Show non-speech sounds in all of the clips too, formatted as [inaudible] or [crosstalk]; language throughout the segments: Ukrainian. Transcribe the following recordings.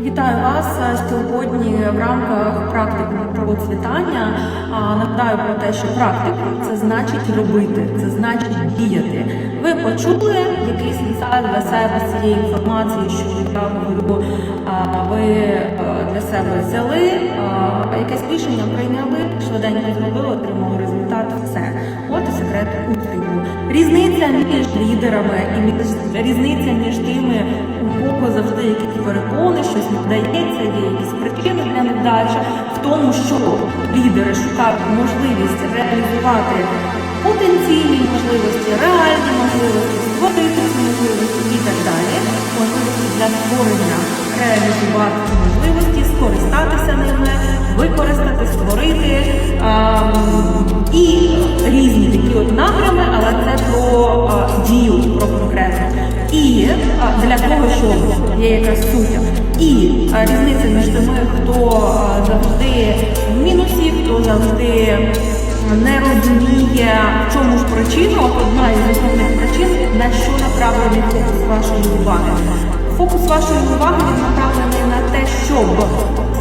Вітаю вас сьогодні в рамках практики процвітання. А, Нагадаю про те, що практика це значить робити, це значить діяти. Ви почули якийсь інсайт для себе цієї інформації, що я говорю. Ви для себе взяли, якесь рішення прийняли, швиденько зробили, отримали лідерами і різниця між тими, у кого завжди якісь перепони, щось не вдається, є якісь причини для невдачі, в тому, що лідери шукають можливість реалізувати потенційні можливості, реальні можливості, створити ці можливості і так далі. Можливості для створення, реалізувати можливості, скористатися ними, використати, створити. ем, і різні такі от напрями, але це про а, дію, про конкретну. І а, для того, щоб є якась суть. І а, різниця між тими, хто а, завжди в мінусі, хто завжди не розуміє, в чому ж причина, одна із основних причин, на що направлений фокус вашої уваги. Фокус вашої уваги направлений на те, щоб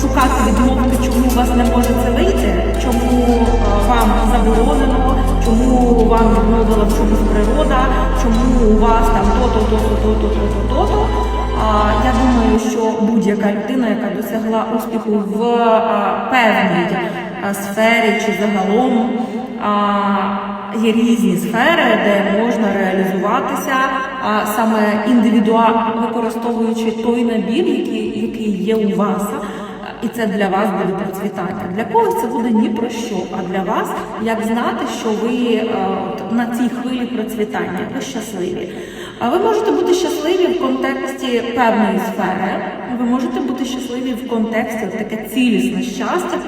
шукати відмовки, чому у вас не може це вийти, чому е, вам заборонено, чому вам відмовила в чомусь природа, чому у вас там то-то, то-то, то-то, то-то, то-то. Я думаю, що будь-яка людина, яка досягла успіху в певній сфері чи загалом, є різні сфери, де можна реалізуватися а, саме індивідуально використовуючи той набір, який, який є у вас. І це для вас буде процвітання. Для когось це буде ні про що. А для вас як знати, що ви е, на цій хвилі процвітання, ви щасливі. А ви можете бути щасливі в контексті певної сфери. Ви можете бути щасливі в контексті таке цілісне щастя.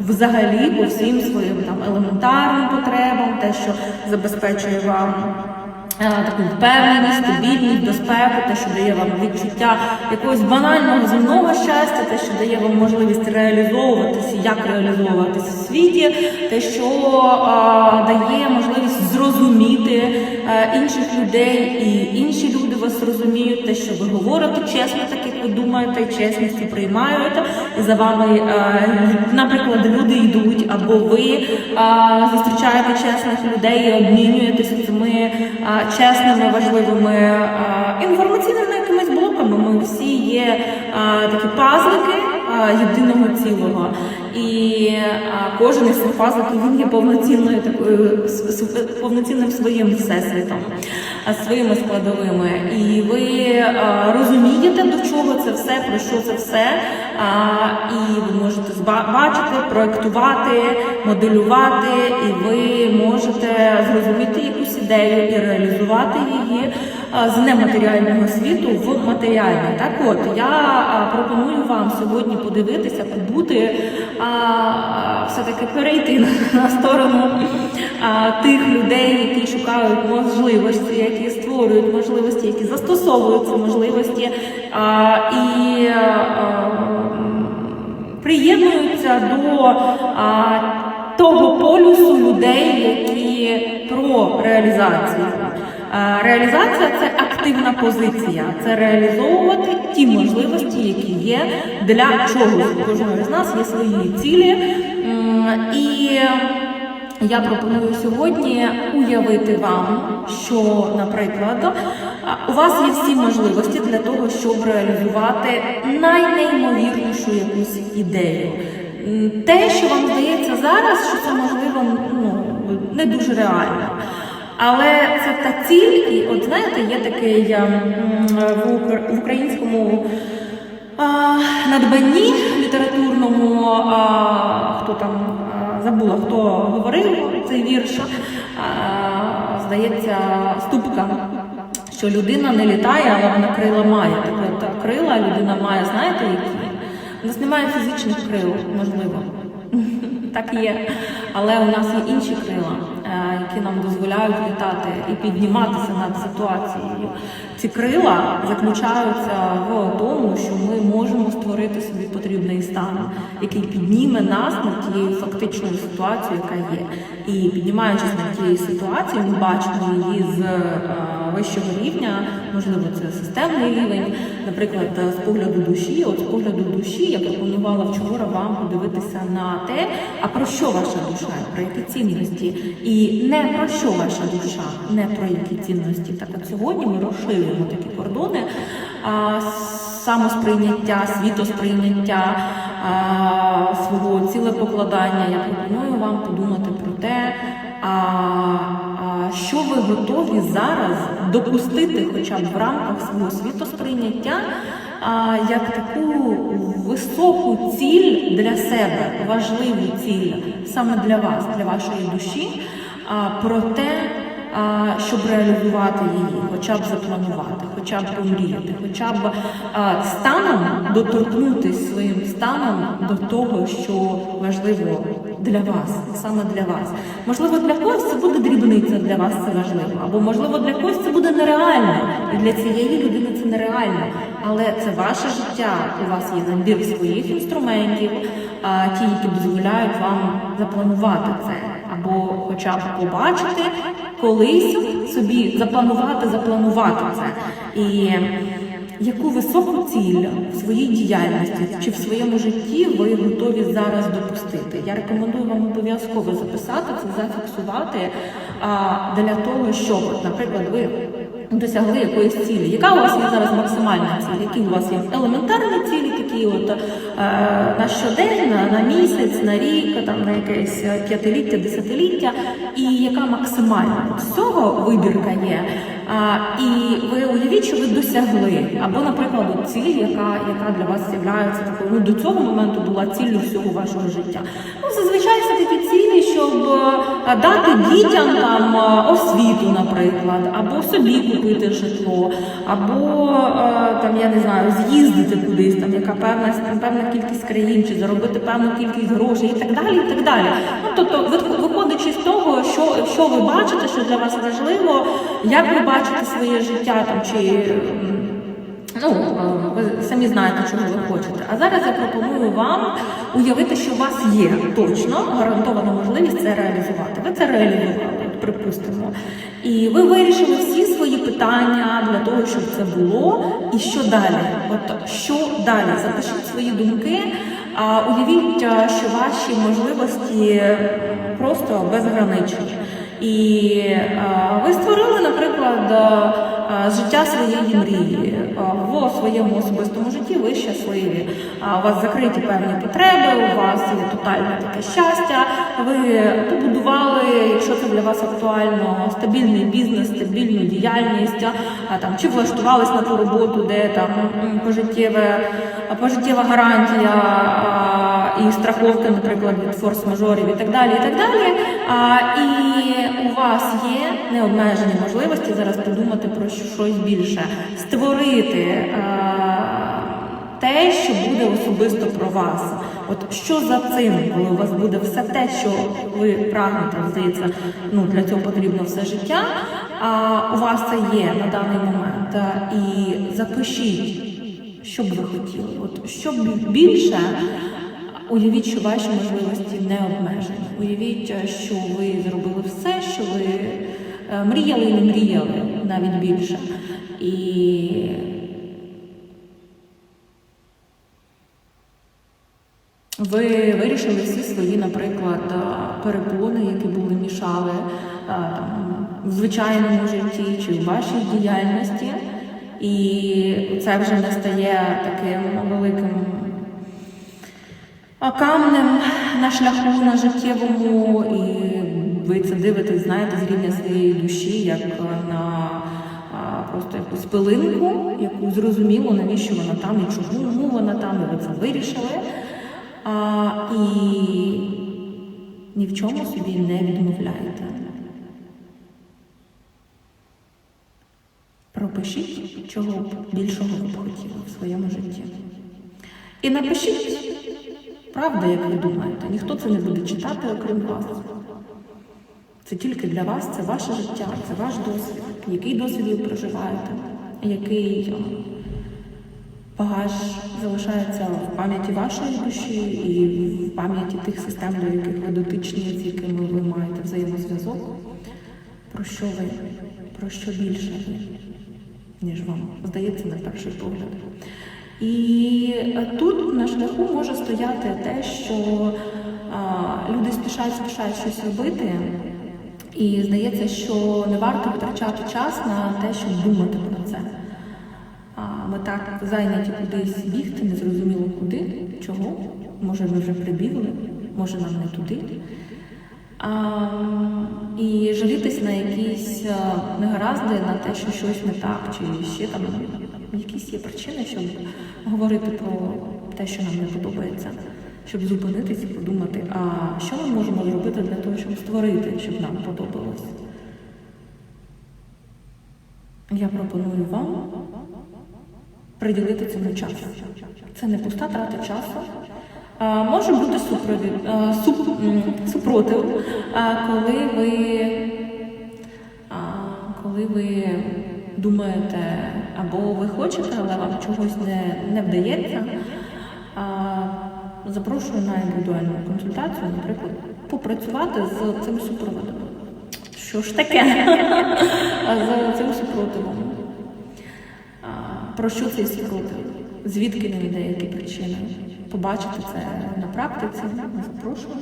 Взагалі по всім своїм там елементарним потребам, те, що забезпечує вам таку впевненість, стабільність, безпеку, те, що дає вам відчуття якогось банального земного щастя, те, що дає вам можливість реалізовуватися, як реалізовуватися в світі, те, що а, дає можливість зрозуміти а, інших людей, і інші люди вас розуміють, те, що ви говорите чесно, так як ви думаєте, чесності приймаєте, за вами, е, наприклад, люди йдуть, або ви е, зустрічаєте чесних людей і обмінюєтеся цими е, чесними, важливими інформаційними якимись блоками. Ми всі є такі пазлики єдиного цілого. І кожен із цих пазликів він є повноцінною такою повноцінним своїм всесвітом, своїми складовими. І ви розумієте, до чого це все, про що це все. І ви можете бачити, проектувати, моделювати, і ви можете зрозуміти якусь ідею і реалізувати її з нематеріального світу в матеріальний. Так от я пропоную вам сьогодні подивитися, побути, все-таки перейти на, сторону тих людей, які шукають можливості, які створюють можливості, які застосовують ці можливості і приєднуються до а, того полюсу людей, які про реалізацію. Реалізація це активна позиція, це реалізовувати ті можливості, які є для чогось. У кожного з нас є свої цілі. І я пропоную сьогодні уявити вам, що, наприклад, у вас є всі можливості для того, щоб реалізувати найнеймовірнішу якусь ідею. Те, що вам здається зараз, що це можливо ну, не дуже реально. Але це та ціль, і от знаєте, є такий в укр- українському надбанні літературному, хто там забула, хто говорив цей вірш, здається, ступка. Що людина не літає, але вона крила має. Так от крила людина має, знаєте, які? У нас немає фізичних крил, можливо. [laughs] Так є. Але у нас є інші крила, е, які нам дозволяють літати і підніматися над ситуацією. Ці крила заключаються в тому, що ми можемо створити собі потрібний стан. який підніме нас над тією фактичною ситуацією, яка є. І піднімаючись над тією ситуацією, ми бачимо її з е, вищого рівня, можливо, це системний рівень, наприклад, е, з погляду душі. От з погляду душі я пропонувала вчора вам подивитися на те, а про що ваша душа, про які цінності, і не про що ваша душа, не про які цінності. Так от сьогодні ми розширюємо такі кордони а, самосприйняття, світосприйняття, свого цілепокладання. Я пропоную вам подумати про те, а, що ви готові зараз допустити, хоча б в рамках свого світосприйняття, як таку високу ціль для себе, важливу ціль саме для вас, для вашої душі, про те, щоб реалізувати її, хоча б запланувати, хоча б помріяти, хоча б станом доторкнутися своїм станом до того, що важливо для вас, саме для вас. Можливо, для когось це буде дрібниця, для вас це важливо, або можливо для когось це буде нереально, і для цієї людини це нереально. Але це ваше життя. У вас є набір своїх інструментів, ті, які дозволяють вам запланувати це, або хоча б побачити колись собі запланувати, запланувати це. І яку високу ціль в своїй діяльності чи в своєму житті ви готові зараз допустити? Я рекомендую вам обов'язково записати це, зафіксувати а, для того, щоб, наприклад, ви досягли якоїсь цілі. Яка у вас є зараз максимальна ціль? Які у вас є елементарні цілі, такі от е, на щодень, на, місяць, на рік, там на якесь п'ятиліття, десятиліття, і яка максимальна От цього вибірка є. А, і ви уявіть, що ви досягли, або, наприклад, ціль, яка, яка для вас з'являється такою, ну до цього моменту була ціллю всього вашого життя. Ну, зазвичай це такі цілі, щоб дати дітям там освіту, наприклад, або собі купити житло, або там я не знаю, з'їздити кудись, там яка певна певна кількість країн, чи заробити певну кількість грошей, і так далі. і так далі. Ну тобто, ви- виходячи з того, що, що ви бачите, що для вас важливо, як ви бачите своє життя там чи. Ну, ви самі знаєте, чого ви хочете. А зараз я пропоную вам уявити, що у вас є точно гарантована можливість це реалізувати. Ви це реалізували, припустимо. І ви вирішили всі свої питання для того, щоб це було. І що далі? От що далі? Запишіть свої думки. А уявіть, що ваші можливості просто безграничні. І е, ви створили, наприклад, е, життя своєї мрії. Е, В своєму особистому житті ви щасливі. У вас закриті певні потреби, у вас є тотальне таке щастя. Ви побудували, якщо це для вас актуально, стабільний бізнес, стабільну діяльність, там чи влаштувались на ту роботу, де там пожиттєве, пожиттєва гарантія і страховка, наприклад, від форс-мажорів і так далі. І так далі. І у вас є необмежені можливості зараз подумати про щось більше, створити. те, що буде особисто про вас. От що за цим, коли у вас буде все те, що ви прагнете, здається, ну для цього потрібно все життя. А у вас це є на даний момент. І запишіть, що б ви хотіли. От що б більше. Уявіть, що ваші можливості не обмежені. Уявіть, що ви зробили все, що ви е, мріяли і не мріяли, навіть більше. І Ви вирішили всі свої, наприклад, е, перепони, які були мішали е, в звичайному житті чи в вашій діяльності, і це вже не стає таким великим е, камнем на шляху на життєвому, і ви це дивитесь, знаєте, з рівня своєї душі, як е, на просто якусь пилинку, яку зрозуміло, навіщо вона там і чому вона там, і ви це вирішили. А, і ні в чому собі не відмовляєте. Пропишіть, чого б більшого ви б хотіли в своєму житті. І напишіть, правда, як ви думаєте, ніхто це не буде читати, окрім вас. Це тільки для вас, це ваше життя, це ваш досвід. Який досвід ви проживаєте, який, багаж залишається в пам'яті вашої душі і в пам'яті тих систем, до яких ви дотичні, з якими ви маєте взаємозв'язок. Про що ви, про що більше ніж вам здається на перший погляд. І тут на шляху може стояти те, що а, люди спішають, спішають щось робити, і здається, що не варто витрачати час на те, щоб думати про це. Ми так зайняті кудись бігти, незрозуміло куди, чого. Може, ми вже прибігли, може нам не туди. А, і жалітись на якісь е, негаразди, на те, що щось не так, чи ще там якісь є причини, щоб говорити про те, що нам не подобається, щоб зупинитись і подумати, а що ми можемо зробити для того, щоб створити, щоб нам подобалось. Я пропоную вам приділити цьому час. Це не пуста трата часу. Може бути супровід, а, суп, супротив, коли ви, коли ви думаєте, або ви хочете, але вам чогось не, не вдається. Запрошую на індивідуальну консультацію, наприклад, попрацювати з цим супроводом. Що ж таке? [laughs] Про що цей супротив? Звідки не йде, які причини? Побачити це на практиці, запрошую.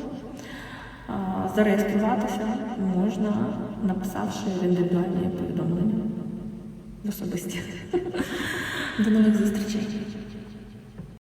Зареєструватися можна, написавши індивідуальні повідомлення в особисті. [laughs] До нових зустрічей.